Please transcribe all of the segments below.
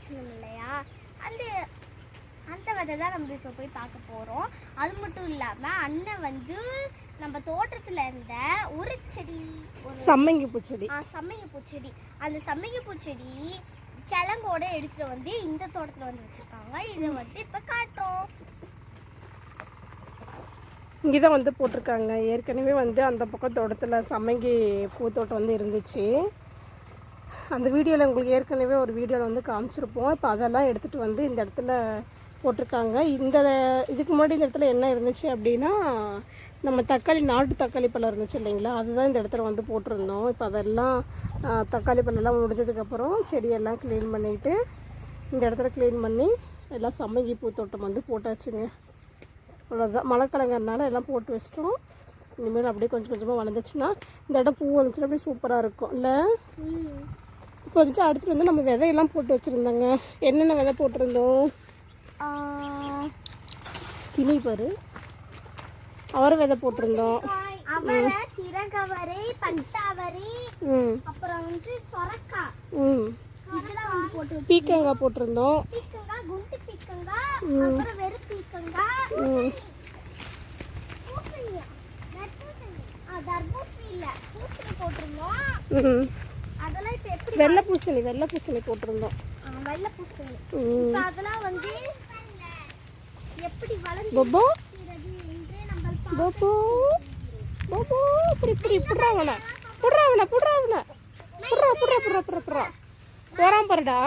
வச்சிருந்தோம் இல்லையா? அந்த அந்த விதை தான் நம்ம இப்போ போய் பார்க்க போகிறோம் அது மட்டும் இல்லாமல் அண்ணன் வந்து நம்ம தோட்டத்தில் இருந்த ஒரு செடி ஒரு சம்மங்கி பூச்செடி ஆ, சம்மங்கி பூச்செடி அந்த சம்மங்கி பூச்செடி கிழங்கோட எடுத்துட்டு வந்து இந்த தோட்டத்தில் வந்து வச்சிருக்காங்க. இதை வந்து இப்போ காட்டுறோம். இங்கே தான் வந்து போட்டிருக்காங்க. ஏற்கனவே வந்து அந்த பக்கம் தோட்டத்தில் சம்மங்கி பூத்தோட்டம் வந்து இருந்துச்சு. அந்த வீடியோவில் உங்களுக்கு ஏற்கனவே ஒரு வீடியோவில் வந்து காமிச்சிருப்போம். இப்போ அதெல்லாம் எடுத்துகிட்டு வந்து இந்த இடத்துல போட்டிருக்காங்க. இந்த இதுக்கு முன்னாடி இந்த இடத்துல என்ன இருந்துச்சு அப்படின்னா நம்ம தக்காளி நாட்டு தக்காளி பழம் இருந்துச்சு இல்லைங்களா? அதுதான் இந்த இடத்துல வந்து போட்டிருந்தோம். இப்போ அதெல்லாம் தக்காளி பழம்லாம் முடிஞ்சதுக்கப்புறம் செடியெல்லாம் க்ளீன் பண்ணிவிட்டு இந்த இடத்துல க்ளீன் பண்ணி எல்லாம் சம்மங்கி பூத்தோட்டம் வந்து போட்டாச்சுங்க. அவ்வளோதான் மழைக்கிழங்கறனால எல்லாம் போட்டு வச்சிட்டோம். இனிமேல் அப்படியே கொஞ்சம் கொஞ்சமாக வளர்ந்துச்சுன்னா இந்த இடம் பூ வந்துச்சுன்னா அப்படியே சூப்பராக இருக்கும். இல்லை? இப்போ வந்துட்டு அடுத்து வந்து நம்ம விதையெல்லாம் போட்டு வச்சுருந்தோங்க. என்னென்ன விதை போட்டிருந்தோம்? கிளி பாரு அவரை விதை போட்டிருந்தோம். பீக்கங்காய் போட்டிருந்தோம். போட்டிருந்தோம் ம் அதெல்லாம் இப்போ எப்படி வெள்ளை பூசணி வெள்ளை பூசணி போட்டிருந்தோம் வெள்ளை பூசணி இப்போ அதெல்லாம் வந்து எப்படி வளர்ந்து நம்ம போப்போ போப்போ இப்படி இப்படி புடுறா அவனை. புடுறா அவனை புடுறா புடுறா புடுறா புடுறா புடுறா போறான் பாருடா.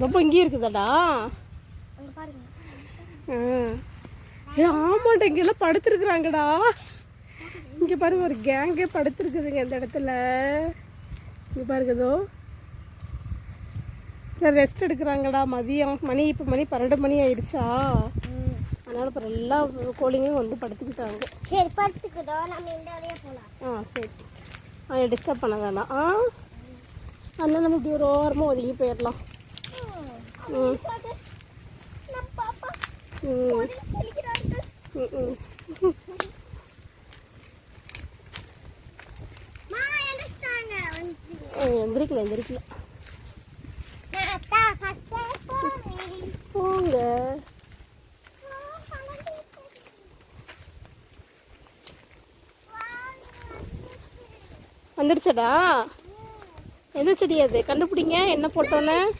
ரொம்ப இங்கே இருக்குதாடா. அங்க பாருங்க. ஆ. ஏ ஆமாண்டா இங்கெல்லாம் படுத்துருக்குறாங்கடா. இங்கே பாருங்க ஒரு கேங்கே படுத்துருக்குதுங்க இந்த இடத்துல. இங்கே பாருங்கதோ ரெஸ்ட் எடுக்கிறாங்கடா மதியம். மணி இப்போ மணி பன்னெண்டு மணி ஆயிடுச்சா? அதனால் அப்புறம் எல்லா கோழிங்களும் வந்து படுத்துக்கிட்டாங்க. சரி படுத்துக்கிட்டோம் நம்ம இந்த வழியா போலாம். ஆ சரி. அவன் டிஸ்டர்ப் பண்ண வேணாம். ஆ? அதனால் நம்ம இப்படி ஒரு ஓரமாக ஒதுங்கி போயிடலாம் ம். ம். ம் மா எந்திரிச்சிட்டாங்க ஆ, எந்திரிக்கல எந்திரிக்கல. போங்க. வந்துருச்சடா. எந்த செடி அது. கண்டுபிடிங்க என்ன போட்டோன்னு.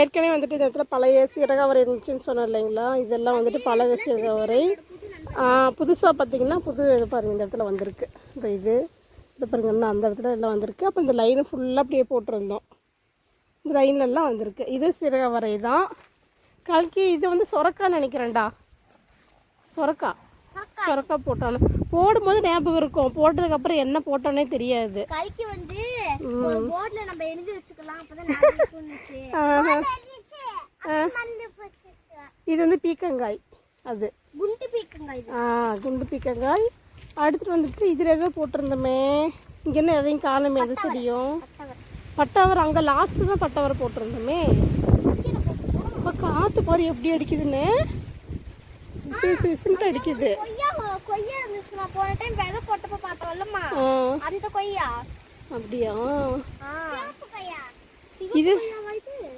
ஏற்கனவே வந்துட்டு இந்த இடத்துல பழைய சீரகவரை இருந்துச்சுன்னு சொன்னோம் இல்லைங்களா? இதெல்லாம் வந்துட்டு பழைய சீரகவரை புதுசாக பார்த்தீங்கன்னா புது இது பாருங்கள் இந்த இடத்துல வந்திருக்கு. இந்த இது இது பாருங்கன்னா அந்த இடத்துல எல்லாம் வந்திருக்கு. அப்போ இந்த லைனை ஃபுல்லாக அப்படியே போட்டிருந்தோம். இந்த லைன்லலாம் வந்திருக்கு. இது சீரகவரை தான். கல்கி இது வந்து சொரக்கான்னு நினைக்கிறேன்டா. சொரக்கா. சொரக்கா போட்டானு. போடும்போது ஞாபகம் இருக்கும். போட்டதுக்கப்புறம் என்ன போட்டோன்னே தெரியாது. கல்கி வந்து ஒரு போர்ட்ல நம்ம எழுதி வச்சுக்கலாம். அப்பதான் இருந்துச்சு. இது வந்து பீக்கங்காய். அது. குண்டு பீக்குங்க இது. ஆ குண்டு பீக்கங்காய். அடுத்துட்டு வந்துட்டு இதில் ஏதோ போட்டிருந்தோமே. இங்கே என்ன எதையும் காணுமே எது செடியும். பட்டாவரம் அங்கே லாஸ்ட்டு தான் பட்டாவரம் போட்டிருந்தோமே. இப்போ காற்று பாரு எப்படி அடிக்குதுன்னு. விசு விசு விசுன்ட்டு அடிக்குது. கொய்யா கொய்யா இருந்துச்சுமா போன டைம் விதை போட்டப்ப பார்த்தோம்லம்மா அந்த கொய்யா. அப்படியா? இது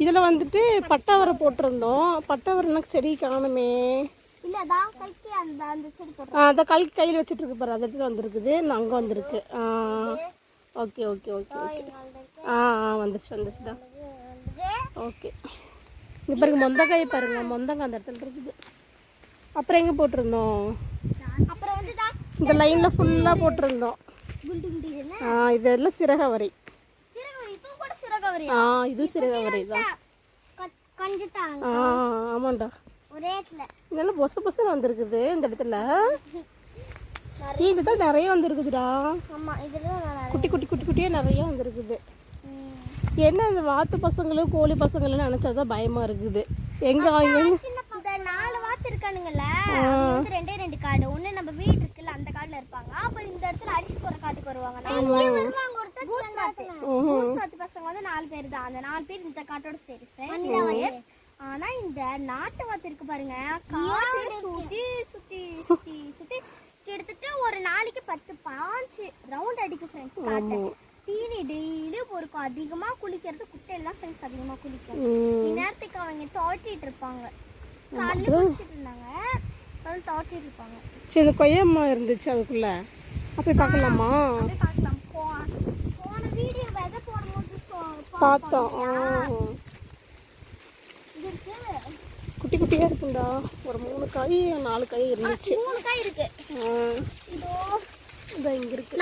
இதில் வந்துட்டு பட்டாவரம் போட்டிருந்தோம். செடி காணுமே. அந்த அந்த செடி போடுறோம் ஆ அந்த கல் கையில் வச்சுட்டு இருக்கு பாரு. அந்த இடத்துல வந்திருக்குது. நான் அங்கே வந்திருக்கு. ஆ. Okay okay okay okay. ஆ ஆ வந்துச்சு வந்துச்சுடா ஓகே. இங்கே பாருங்க மொந்தக்காய் பாருங்க. மொந்தக்காய் அந்த இடத்துல இருக்குது. அப்புறம் எங்கே போட்டிருந்தோம்? இந்த லைனில் ஃபுல்லாக போட்டிருந்தோம். இதெல்லாம் சிறகவரை. ஆ இது சிறகவரை தான் ஆ ஆமாண்டா. இதெல்லாம் பொச பொசன்னு வந்திருக்குது இந்த இடத்துல. ஏய், இதுதான் நிறைய வந்திருக்குதுடா. குட்டி குட்டி குட்டி குட்டியாக நிறைய வந்திருக்குது. என்ன இந்த வாத்து பசங்களும் கோழி பசங்களும் நினச்சாதான் பயமாக இருக்குது. எங்கே நாலு வாத்து இருக்கானுங்கல்ல ரெண்டே ரெண்டு காடு. பூசாத்து. பசங்க வந்து நாலு பேர் தான். அந்த நாலு பேர் இந்த காட்டோட சரி ஆனா இந்த நாட்டு வாத்து பாருங்க. காடு சுத்தி சுத்தி சுத்தி சுத்தி ஒரு நாளைக்கு பத்து பாஞ்சு ரவுண்ட் அடிக்கும் ஃப்ரெண்ட்ஸ் காட்டு. தீனி டெய்லியும் பொறுக்கும் அதிகமா குளிக்கிறது குட்டையில தான் ஃப்ரெண்ட்ஸ் அதிகமா குளிக்கும் நேரத்துக்கு அவங்க தோட்டிட்டு இருப்பாங்க. காலையில குளிச்சிட்டு இருந்தாங்க. தோட்டிட்டு இருப்பாங்க. சின்ன கொய்யம்மா இருந்துச்சு அதுக்குள்ள. அப்படி பார்க்கலாமா. பார்த்தோம். குட்டி குட்டியா இருக்குண்டா ஒரு மூணு காய் நாலு காய் இருந்துச்சு. மூணு காய் இருக்கு.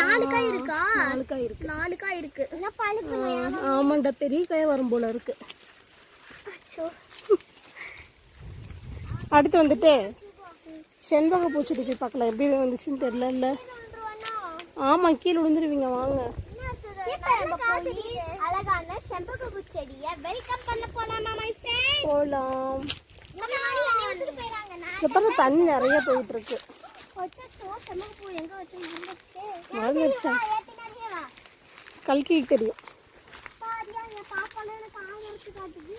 நாலு காய் இருக்கா? நாலு காய் இருக்கு. நாலு காய் இருக்கு. ஆமாண்டா பெரிய காய் வரும் போல இருக்கு. அடுத்து வந்துட்டு செண்பக பூச்செடி போய் பார்க்கலாம். எப்படி வந்துச்சுன்னு தெரியல ஆமா கீழே விழுந்துருவீங்க வாங்க. செம்பகு செடியை வெல்கம் பண்ண போலாமா மை ஃப்ரெண்ட் போலாம். இப்போ தண்ணி நிறைய போயிட்டு இருக்கு செம்பகு பூ எங்க வச்சு இருந்துச்சு மறந்துருச்சா பின்னாடியே வா கல்கி தெரியும் பாரியா என் பாப்பால எனக்கு ஆள் எடுத்து காட்டுது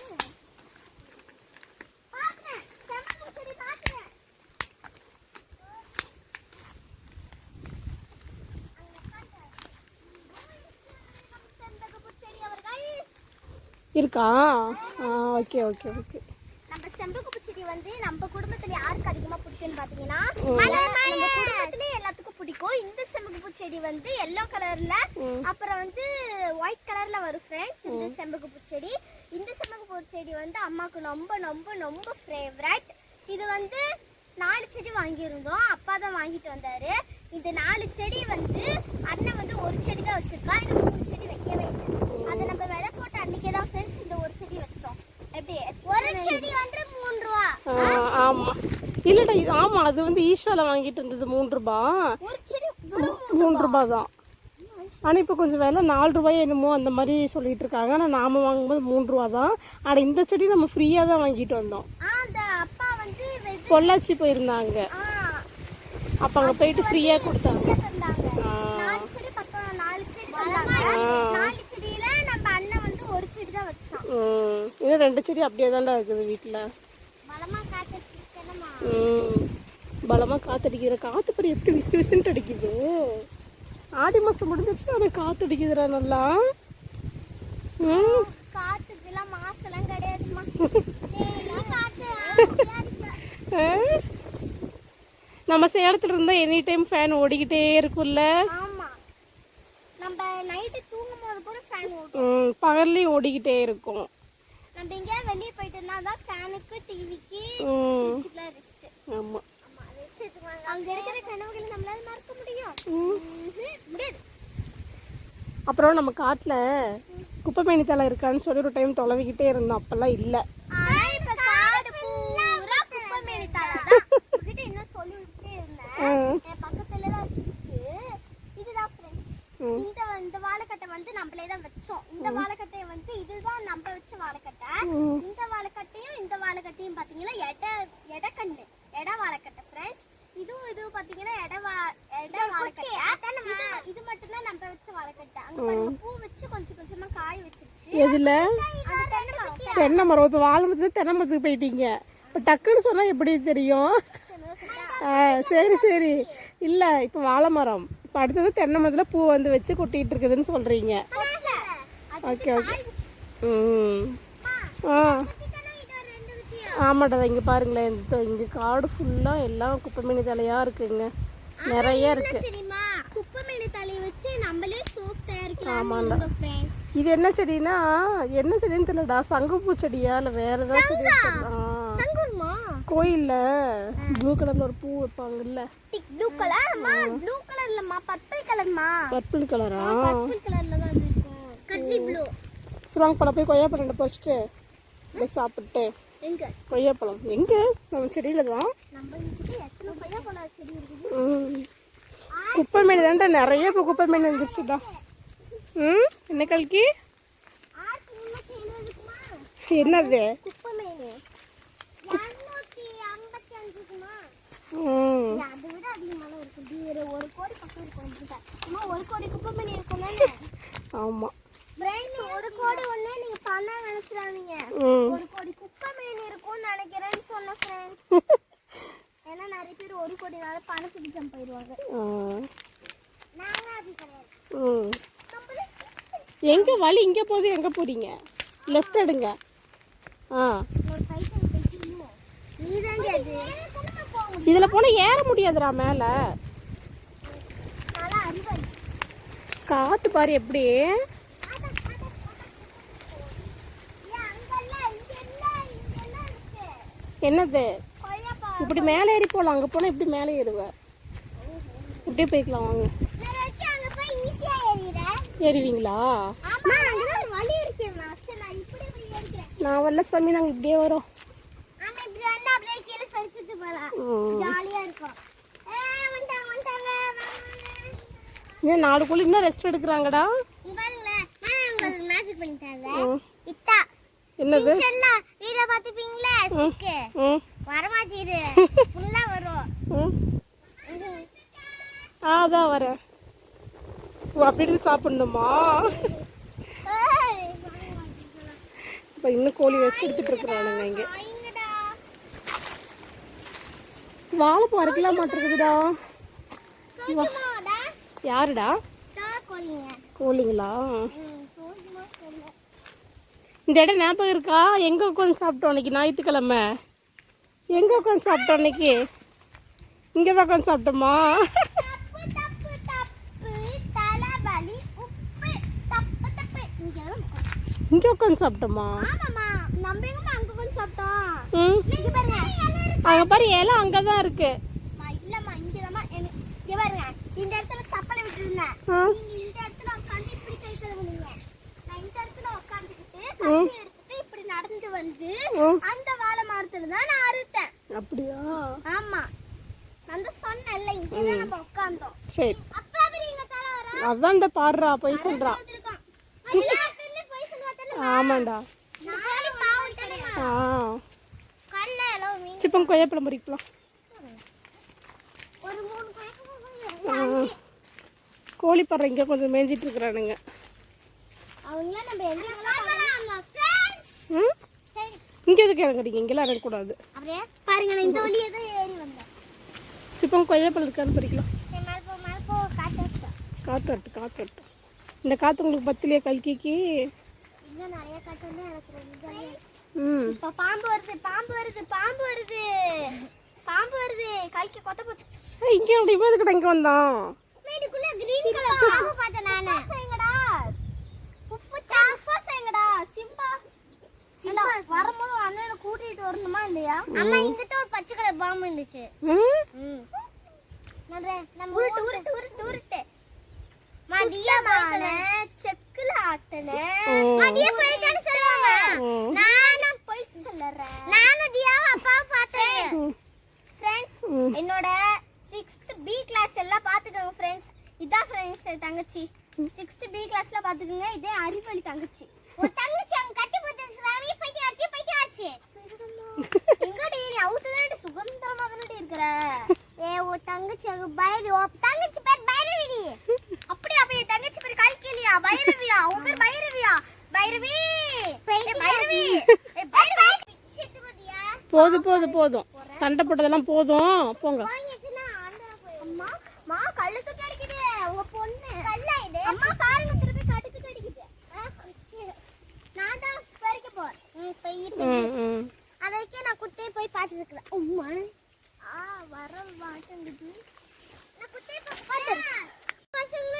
பாக்குறேன் செம்பகு செடி பாக்குறேன் செம்பகு செடி அவர்கள் இருக்கா? ஆ ஓகே ஓகே ஓகே நம்ம செம்பகு செடி வந்து நம்ம குடும்பத்துல யாருக்கு அதிகமா பிடிக்கும்னு பாத்தீங்கன்னா நம்ம குடும்பத்திலே எல்லாத்துக்கும் பிடிக்கும். இந்த செம்பகு செடி வந்து எல்லோ கலர்ல அப்புறம் வந்து ஒயிட் கலர்ல வரும் ஃப்ரெண்ட்ஸ் இந்த செம்பகு செடி. இந்த செம்பகு செடி வந்து அம்மாக்கு ரொம்ப ரொம்ப ரொம்ப ஃபேவரட் இது வந்து நாலு செடி வாங்கியிருந்தோம். அப்பா தான் வாங்கிட்டு வந்தாரு. இந்த நாலு செடி வந்து அண்ணன் வந்து ஒரு செடி தான் வச்சிருக்கா இன்னும் மூணு செடி வைக்கவே இல்லை. அதை நம்ம போட்ட அன்னைக்கே தான் ஃப்ரெண்ட்ஸ் இந்த ஒரு செடி வச்சோம். எப்படி? ஒரு செடி வந்து மூணு ரூபா. ஆ, ஆமா. இல்லடா இது ஆமா அது வந்து ஈஷால வாங்கிட்டு இருந்தது மூணு ரூபா. ஒரு செடி வெறும் தான் ஆனால் இப்போ கொஞ்சம் விலை நாலு ரூபாய் என்னமோ அந்த மாதிரி சொல்லிட்டு இருக்காங்க. ஆனால் நாம வாங்கும்போது மூணு ரூபா தான் ஆனால் இந்த செடி நம்ம ஃப்ரீயாக தான் வாங்கிட்டு வந்தோம். ஆ, அந்த அப்பா வந்து வெது- பொள்ளாச்சி போயிருந்தாங்க. அப்போ அங்கே போயிட்டு ஃப்ரீயாக கொடுத்தாங்க. ஆ. நாலு செடி பக்கம் நாலு செடி தந்தாங்க நாலு செடியில நம்ம அண்ணன் வந்து ஒரு செடி தான் வச்சான் ம் இன்னும் ரெண்டு செடி அப்படியே தான்டா இருக்குது வீட்டில் பலமாக காத்தடிக்கிற காற்று படி எப்படி விசு விசுன்ட்டு அடிக்குது? ஆடி மாதம் முடிஞ்சிருச்சு ஆனால் காற்று அடிக்குதுடா நல்லா? நம்ம சேலத்துல இருந்தா எனி டைம் ஃபேன் ஓடிக்கிட்டே இருக்கும்ல. ஆமா. நம்ம நைட்டு தூங்கும் போது கூட ஃபேன் ஓடும். ம், பகல்லையும் ஓடிக்கிட்டே இருக்கும். நம்ம எங்கேயாவது வெளியே போயிட்டு இருந்தா தான் ஃபேனுக்கு டிவிக்கு ம், ஃப்ரிட்ஜுக்குலாம் ரெஸ்ட் ஆமா. அங்க இருக்கிற கனவுகளை நம்மளால மறக்க முடியும். முடியாது. அப்புறம் நம்ம காட்டுல குப்பைமேனி தலை இருக்கான்னு சொல்லி ஒரு டைம் தொலைவிக்கிட்டே இருந்தோம். அப்பெல்லாம் இல்லை ஆனா இப்ப காடு பூரா குப்பைமேனி தலை தான். உங்ககிட்ட என்ன சொல்லிக்கிட்டே இருந்தேன். என் பக்கத்துல தான் இருக்கு. இதுதான் friends. இந்த இந்த வாழைக்கட்டை வந்து நம்மளே தான் வச்சோம் இந்த வாழைக்கட்டையை வந்து இதுதான் நம்ம வச்ச வாழைக்கட்டை இந்த வாழைக்கட்டையும் இந்த வாழைக்கட்டையும் பாத்தீங்கன்னா எடை எடைக்கண்ணு எடை வாழைக்கட்டை ஃப்ரெண்ட்ஸ் இதுவும் இதுவும் பாத்தீங்கன்னா எடை வா எடை வாழைக்கட்டை இது- இது மட்டும் தான் நம்ம வச்ச வாழைக்கட்டை அங்க பாருங்க பூ வச்சு கொஞ்சம் கொஞ்சமா காய் வச்சிருச்சு எதுல அந்த தென்னை மரம். இப்போ வாழை மரத்துக்கு தென்னை மரத்துக்கு போயிட்டீங்க. இப்போ டக்குன்னு சொன்னா எப்படி தெரியும்? சரி சரி. இல்லை இப்போ வாழை மரம். இப்போ அடுத்தது தென்னை மரத்தில் பூ வந்து வச்சு கொட்டிட்டு இருக்குதுன்னு சொல்றீங்க. Okay okay. ம். ஆ. ஆமாடா இங்கே பாருங்களேன். இந்த இங்கே காடு ஃபுல்லாக எல்லாம் குப்பைமீனி தலையாக இருக்குங்க. நிறைய இருக்கு. தெரியுமா குப்பைமேனி தலையை வச்சு நம்மளே சோப் தயாரிக்கலாம் ஆமாண்டா. ஃப்ரெண்ட்ஸ் இது என்ன செடினா என்ன செடின்னு தெரியலடா சங்குப்பூ செடியா இல்லை வேற ஏதாவது செடி தெரியல. ஆ சங்குருமா? கோயில்ல ப்ளூ கலர்ல ஒரு பூ வைப்பாங்கல்ல. டிக் ப்ளூ கலர் அம்மா ப்ளூ கலர்லம்மா பர்பிள் கலர்மா பர்பிள் கலரா பர்பிள் கலர்ல தான் அது இருக்கும். கட்லி ப்ளூ சுராங்க பழம் போய் கொய்யாப்பழம் ரெண்டு பறிச்சுட்டு அப்படியே சாப்பிட்டு எங்க? கொய்யாப்பழம். எங்க? நம்ம செடியில தான். நம்ம கிட்ட எத்தனை பையா பழ செடி இருக்குது? ம். குப்பை மீன் தான்டா நிறைய இப்போ குப்பை மீன் வந்துருச்சுடா. ம்? என்ன கல்கி? என்னது? குப்பைமேனி. இரநூத்தி ஐம்பத்தி அஞ்சுக்குமா ம். இல்ல, அதை விட அதிகமான இருக்கு. ஒரு கோடி பக்கம் இருக்கும் இப்படிக்கா. அம்மா ஒரு கோடி குப்பைமேனி இருக்கும்ல ஆமாம் பிரெயின் ஒரு கோடி நிறைய பேர் ஒரு கோடினால பணத்துக்கு ஜம்ப் ஆயிடுவாங்க எங்கே வழி இங்கே போகுது எங்கே போகிறீங்க லெஃப்ட் எடுங்க. ஆ. இதில் போனால் ஏற முடியாதுடா மேலே. காற்று பாரு எப்படி. என்னது? இப்படி மேலே ஏறி போகலாம் அங்கே போனால் இப்படி மேலே ஏறுவேன் இப்படியே போய்க்கலாம் வாங்க. ஏறுவீங்களா? நான் வரல சாமி நாங்கள் இப்படியே வரோம். ம். இன்னும் நாளுக்குள்ள இன்னும் ரெஸ்ட் எடுக்கிறாங்கடா. என்னது? வீடியோ ம். வரமாட்டீரு ஃபுல்லா வரும். ஆ அதான் வரேன். ஓ அப்படி சாப்பிடணுமா? இப்போ இன்னும் கோழி ரெஸ்ட் எடுத்துட்டு இருக்கிறானுங்க இங்கே. வாழைப்பூ அரைக்கலாம் மாட்டிருக்குதுடா? யாருடா. கோழிங்களா. இந்த இடம் ஞாபகம் இருக்கா? எங்கே உட்காந்து சாப்பிட்டோம் அன்னைக்கு ஞாயிற்றுக்கிழமை? எங்கே உட்காந்து சாப்பிட்டோம் அன்னைக்கு இங்கே தான் உட்காந்து சாப்பிட்டோமா. இங்கே உட்காந்து சாப்பிட்டோமா? அங்க உட்கார்ந்து சாப்பிட்டோம்? ம். இங்க பாருங்க. அங்கே பாரு இலை அங்கே தான் இருக்கு. இந்த இடத்துல சப்பலை விட்டுருந்தேன். இந்த இடத்துல உட்கார்ந்து இப்படி கை கழுவுனீங்க. நான் இந்த இடத்துல எடுத்துட்டு இப்படி நடந்து வந்து அந்த வாழை மரத்துல தான் அப்படியா? ஆமா. நான் தான் சொன்னேன்ல இங்கதான் நம்ம உட்கார்ந்தோம். சரி. அப்ப அவர் இங்க தர வர. அதான்டா பாடுறா போய் இருக்கோம் எல்லாத்துலயும் போய் சொல்லுவா தானே ஆமாண்டா. நானும் பாவம் தானே ஆ. கல்ல எல்லாம் மீன். சிப்பம் கொய்யாப்பழம் பறிக்கலாம் ஒரு மூணு ஆ. கோழி பறவை இங்கே கொஞ்சம் மேய்ஞ்சிட்டு இருக்கிறானுங்க. அவங்களாம் நம்ம எங்க ம்? இங்கே எதுக்கு இறங்குறீங்க? இங்கெல்லாம் இறங்கக்கூடாது. அப்படியே பாருங்க நான் இந்த வழியே தான் ஏறி வந்தேன். சிப்பம் கொய்யாப்பழம் இருக்கான்னு பறிக்கலாம். காற்று வரட்டும். இந்த காற்று உங்களுக்கு பத்திலையே கல்கிக்கு. இப்ப பாம்பு வருது பாம்பு வருது பாம்பு வருது. பாம்பு வருது. கைக்கு கொத்த போச்சு இங்கே அப்படி எதுக்கிட்ட இங்கே வந்தான்? வீட்டுக்குள்ள கிரீன் கலர் பாம்பு பார்த்தேன் நானு. வரும்போது அண்ணனை கூட்டிட்டு வரணுமா இல்லையா? அம்மா இங்கிட்ட ஒரு பச்சை கலர் பாம்பு இருந்துச்சு. நம்ம உருட்டு உருட்டு உருட்டு உருட்டு. மடியமான செக்குல ஆட்டன. மடிய போயிட்டான்னு சொல்லுவாங்க. நானும் போய் சொல்லுறேன். நானும் அப்பா பார்த்தேன். ஃப்ரெண்ட்ஸ். என்னோட சிக்ஸ்த் பி கிளாஸ் எல்லாம் பார்த்துக்கோங்க ஃப்ரெண்ட்ஸ் இதான் ஃப்ரெண்ட்ஸ் தங்கச்சி. சிக்ஸ்த் பி கிளாஸ்ல பார்த்துக்கோங்க இதே அறிவழி தங்கச்சி அவங்க கட்டி போட்டு ராணி பைத்தியம் ஆச்சு பைத்தியம் ஆச்சு எங்கடி நீ அவுட்டு சுகந்தரமா தானடி இருக்கிற ஏ ஓ தங்கச்சி அங்க பைரவி ஓ தங்கச்சி பேர் பைரவிடி அப்படி அப்படி தங்கச்சி பேர் கல்கிலியா பைரவியா உன் பேர் பைரவியா பைரவி ஏய், பைரவி ஏய், பைரவி பிச்சை போடியா போதும் போதும் போதும் சண்டை போட்டதெல்லாம் போதும் போங்க வாங்கிச்சுன்னா ஆண்டா போய் அம்மா மா கழுத்து கடிக்குது உங்க பொண்ணு கல்லா இது அம்மா காலுங்க திருப்பி கடுத்து கடிக்குது நான் தான் பறிக்க போறேன் போய் ம் ம் அதுக்கே நான் குட்டையை போய் பார்த்துருக்கேன் உம்மா ஆ வர மாட்டேங்குது நான் குட்டையை போய்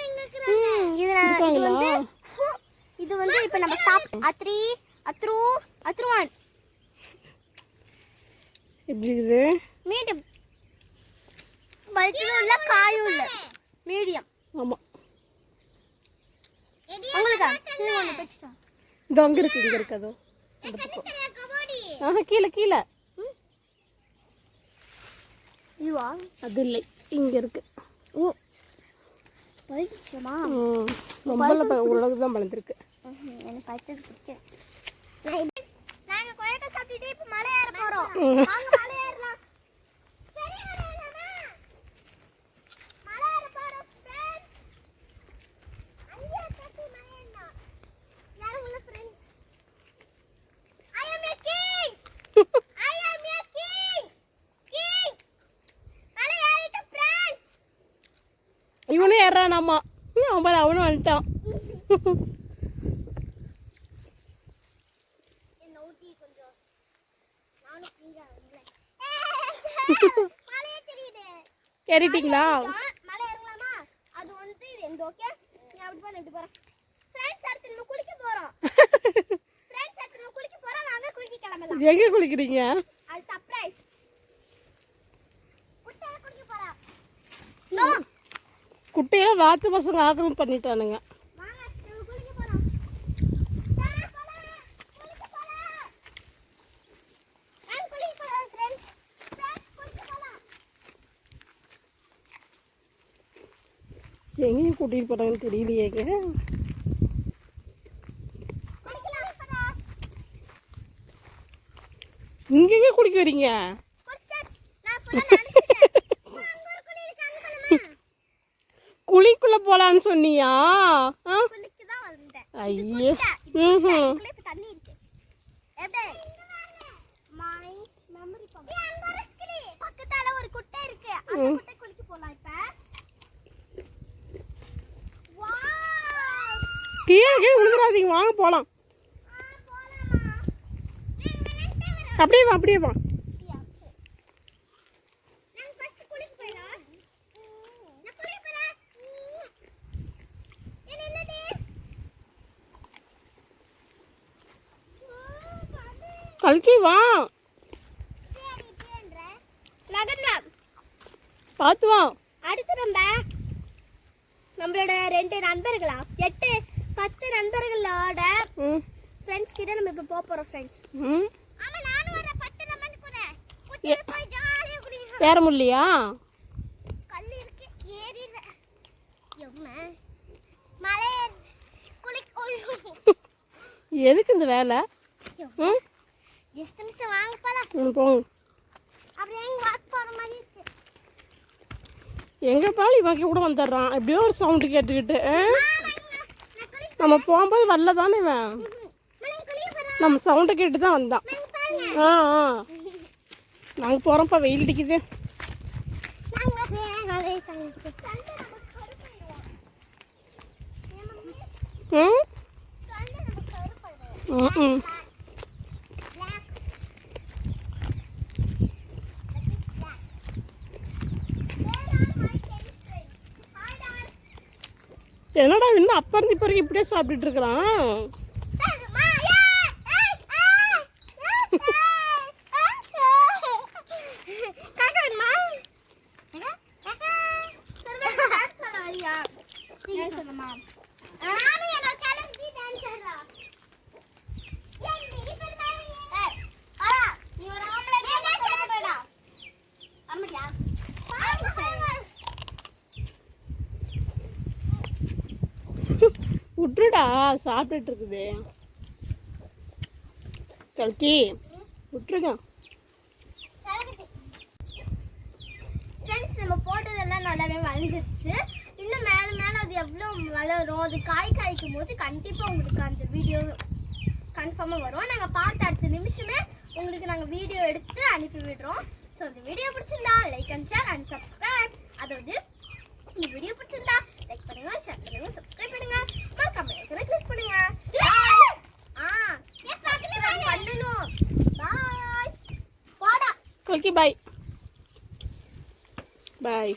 இங்க இருக்கிறாங்க. இது நான்- இது இருக்காங்களா? வந்து இது வந்து இப்போ நம்ம சாப் அத்ரி அத்ரு அத்ருவான். எப்படி இருக்குது? மீடியம். பல்கிலும் இல்ல காயும் இல்ல. மீடியம். ஆமாம் உங்களுக்கு இது அங்கே இங்கே இருக்கு அதோ. அந்த பக்கம். ஆஹா கீழே கீழே. இதுவா அது இல்லை. இங்கே இருக்கு. ஓ. பறிச்சுமா ம். ரொம்ப ஓரளவுக்கு தான் வளர்ந்துருக்கு எனக்கு பிடிக்கும் நாங்க கட்டிட்டு இப்ப மலை ஏற போறோம். இவனும் ஏறான் ஆமா அவன் பாரு அவனும் வந்துட்டான். ஏறிட்டீங்களா அது வந்து ஓகே அப்படி பண்ண இப்படி போறேன். ஃப்ரெண்ட்ஸ் அடுத்து நம்ம குளிக்க போறோம். ஃப்ரெண்ட்ஸ் அடுத்து நம்ம குளிக்க போறோம் வாங்க குளிக்க கிளம்பலாம். எங்கே குளிக்கிறீங்க? அது சர்ப்ரைஸ் குட்டையில குளிக்க போறோம் குட்டையில வாத்து பசங்க ஆக்கிரமம் பண்ணிட்டானுங்க வாங்க நம்ம குளிக்க போறோம் டேய், போலாம். குளிக்க போலாம். வாங்க, குளிக்க போறோம், friends. Friends, குளிக்க போலாம். எங்கேயும் கூட்டிகிட்டு போகிறாங்கன்னு தெரியலையேங்க. இங்கெங்க குளிக்க வரீங்க? குழிக்குள்ளே போகலான்னு சொன்னியா. ஐயே. ம். பக்கத்தால ஒரு குட்டை இருக்கு அந்த ம். குட்டை குளிக்க போலாம் இப்ப Wow! கீழே கீழே விழுந்துடாதீங்க வாங்க போகலாம். அப்படியே வா அப்படியே வா. கல்கி வா. பார்த்து வா அடுத்து நம்ம நம்மளோட ரெண்டு நண்பர்களா எட்டு பத்து நண்பர்களோட ஃப்ரெண்ட்ஸ் கிட்ட நம்ம இப்ப போக போறோம் ஃப்ரெண்ட்ஸ் ஆமா நானும் வரேன் பத்து நம்பர் கூட. குட்டில போய் ஜாலியா குடிக்கிறோம் ஏற முடியலையா கல் இருக்கு. ஏறிடுவேன் எம்மா? மலை ஏறு. குளி ஐயோ. எதுக்கு இந்த வேலை? ம்? ஜஸ்ட் மிஸ் வாங்க போலாம். ம் போங்க. அப்படியே எங்க வாக் போற மாதிரி இருக்கு. எங்கே பால் இவன் கூட வந்துடுறான். எப்படியோ ஒரு சவுண்டு கேட்டுக்கிட்டு ஆ? ஆ, வாங்க. நான் குளிக்க நம்ம போகும்போது வரல தானே இவன்? நம்ம சவுண்டை கேட்டு தான் வந்தான். ஆ ஆ. நாங்கள் போகிறோம்ப்பா வெயில் அடிக்குது. ம்? ம் ம். என்னடா இன்னும் அப்பா இருந்து இப்போ வரைக்கும் இப்படியே சாப்பிட்டுட்டு இருக்கிறான். சாப்பிட்டுட்டு இருக்குது. கல்கி விட்டுருக்கேன் ஃப்ரெண்ட்ஸ் நம்ம போட்டதெல்லாம் நல்லாவே வளர்ந்துருச்சு. இன்னும் மேலே மேலே அது எவ்வளோ வளரும் அது காய் காய்க்கும் போது கண்டிப்பாக உங்களுக்கு அந்த வீடியோ கன்ஃபார்மாக வரும். நாங்கள் பார்த்த அடுத்த நிமிஷமே உங்களுக்கு நாங்கள் வீடியோ எடுத்து அனுப்பி விடுறோம். ஸோ இந்த வீடியோ பிடிச்சிருந்தா like and share and subscribe அதாவது இந்த வீடியோ பிடிச்சிருந்தா லைக் பண்ணுங்கள் ஷேர் பண்ணுங்க சப்ஸ்கிரைப் பண்ணுங்கள் ஐக்கனை கிளிக் பண்ணுங்க. பண்ணணும். பாய் போடா. கல்கி பாய் பாய்